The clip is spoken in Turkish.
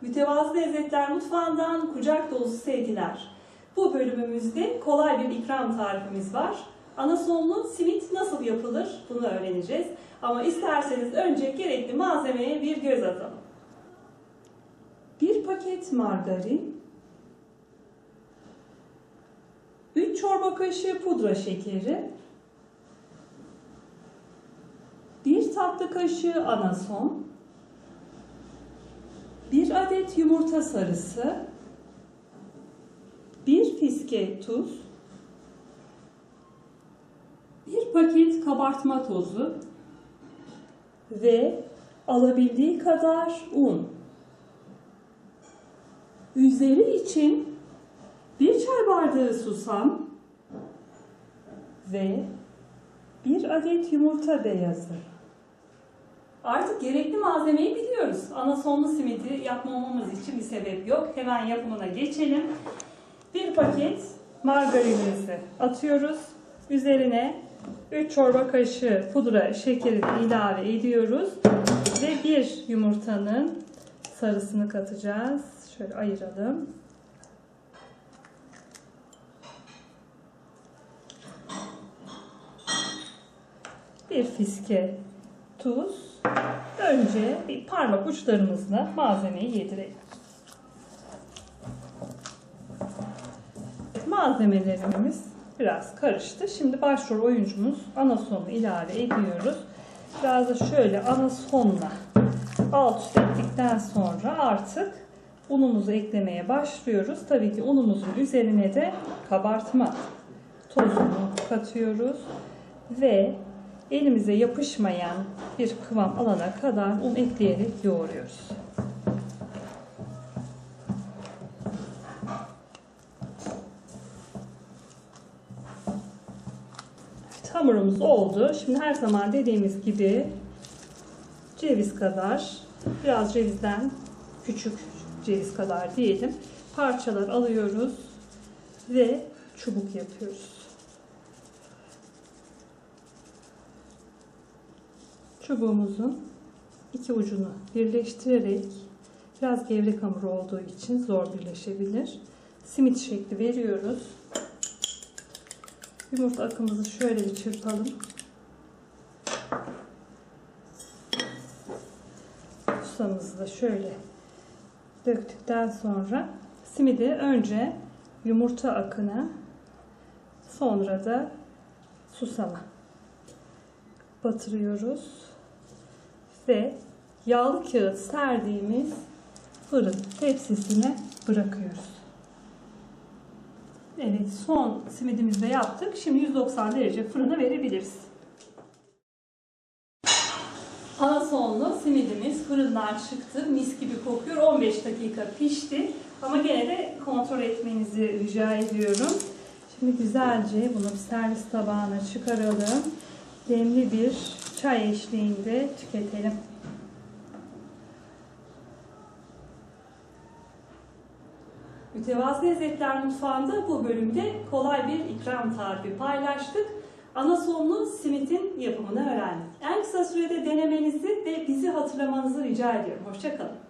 Mütevazı Lezzetler Mutfağı'ndan kucak dolusu sevgiler. Bu bölümümüzde kolay bir ikram tarifimiz var. Anasonlu simit nasıl yapılır bunu öğreneceğiz. Ama isterseniz önce gerekli malzemeye bir göz atalım. Bir paket margarin, 3 çorba kaşığı pudra şekeri, 1 tatlı kaşığı anason, 1 adet yumurta sarısı, 1 fiske tuz, 1 paket kabartma tozu ve alabildiği kadar un. Üzeri için 1 çay bardağı susam ve 1 adet yumurta beyazı. Artık gerekli malzemeyi biliyoruz. Anasonlu simidi yapmamamız için bir sebep yok. Hemen yapımına geçelim. Bir paket margarinimizi atıyoruz. Üzerine 3 çorba kaşığı pudra şekerini ilave ediyoruz. Ve bir yumurtanın sarısını katacağız. Şöyle ayıralım. Bir fiske tuz. Önce bir parmak uçlarımızla malzemeyi yedirelim. Malzemelerimiz biraz karıştı. Şimdi başrol oyuncumuz anasonu ilave ediyoruz. Biraz da şöyle anasonla alt üst ettikten sonra artık unumuzu eklemeye başlıyoruz. Tabii ki unumuzun üzerine de kabartma tozunu katıyoruz ve elimize yapışmayan bir kıvam alana kadar un ekleyerek yoğuruyoruz. Hamurumuz oldu. Şimdi her zaman dediğimiz gibi ceviz kadar, biraz cevizden küçük ceviz kadar diyelim. Parçalar alıyoruz ve çubuk yapıyoruz. Çubuğumuzun iki ucunu birleştirerek biraz gevrek hamur olduğu için zor birleşebilir. Simit şekli veriyoruz. Yumurta akımızı şöyle bir çırpalım. Susamızı da şöyle döktükten sonra simidi önce yumurta akına sonra da susama batırıyoruz ve yağlı kağıt serdiğimiz fırın tepsisine bırakıyoruz. Evet son simidimizi de yaptık. Şimdi 190 derece fırına verebiliriz. Anasonlu simidimiz fırından çıktı. Mis gibi kokuyor. 15 dakika pişti. Ama gene de kontrol etmenizi rica ediyorum. Şimdi güzelce bunu servis tabağına çıkaralım. Demli bir çay eşliğinde tüketelim. Mütevazı Lezzetler Mutfağı'nda bu bölümde kolay bir ikram tarifi paylaştık. Anasonlu simitin yapımını öğrendik. En kısa sürede denemenizi ve bizi hatırlamanızı rica ediyorum. Hoşçakalın.